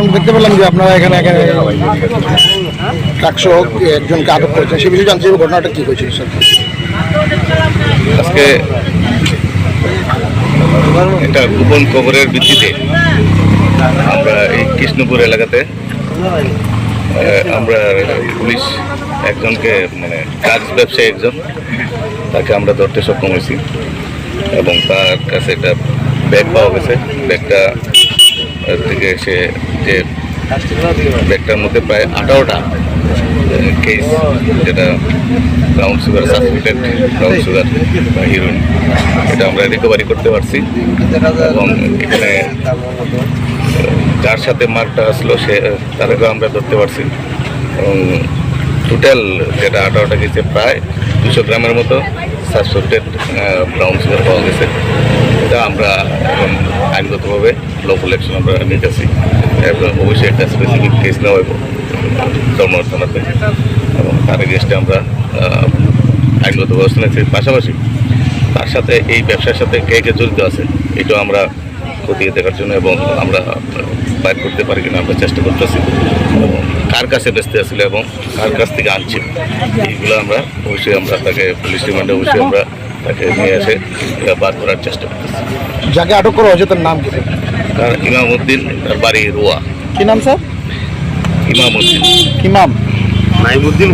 আমি দেখতে পেলাম যে আপনারা এখানে এখানে ট্রাকসহ একজনকে আটক করেছেন। সে বিষয়ে জানতে ঘটনাটা কী হয়েছিল, স্যার? আজকে একটা গোপন খবরের ভিত্তিতে আমরা এই কৃষ্ণপুর এলাকাতে আমরা পুলিশ একজনকে মানে ড্রাগস ব্যবসায়ী একজন, তাকে আমরা ধরতে সক্ষম হয়েছি এবং তার কাছে একটা ব্যাগ পাওয়া গেছে। ব্যাগটা থেকে সে যে ব্যাগটার মধ্যে প্রায় আঠারোটা কেস যেটা brown sugar suspected brown sugar বা হিরোইন এটা আমরা রিকভারি করতে পারছি। এবং এখানে যার সাথে মার্কটা আসলো সে তাদেরকে আমরা ধরতে পারছি। এবং টোটাল যেটা আঠারোটা গেছে প্রায় দুশো গ্রামের মতো সাসপেক্টেড ব্রাউন সুগার পাওয়া গেছে। এটা আমরা আইনগতভাবে লোকাল অ্যাকশন আমরা নিতেছি। অবশ্যই একটা স্পেসিফিক কেস নেওয়া থানাতে। এবং তার এগেনস্টে আমরা আইনগত ব্যবস্থা নিয়েছি। পাশাপাশি তার সাথে এই ব্যবসার সাথে কে কে জড়িত আছে, এটাও আমরা খতিয়ে দেখার জন্য এবং আমরা বাইর করতে পারি কিনা আমরা চেষ্টা করতেছি। এবং কার কাছে বেচতে আসছিল এবং কার কাছ থেকে আনছে এইগুলো আমরা অবশ্যই আমরা তাকে পুলিশ রিমান্ডে অবশ্যই আমরা তাকে নিয়ে এসে এটা বার করার চেষ্টা করছি যাকে আটক করা হয়েছে তার নাম কি তার ইমাম উদ্দিন তার বাড়ি রোয়া। কি নাম স্যার? ইমাম উদ্দিন ইমাম। নাইমুদ্দিন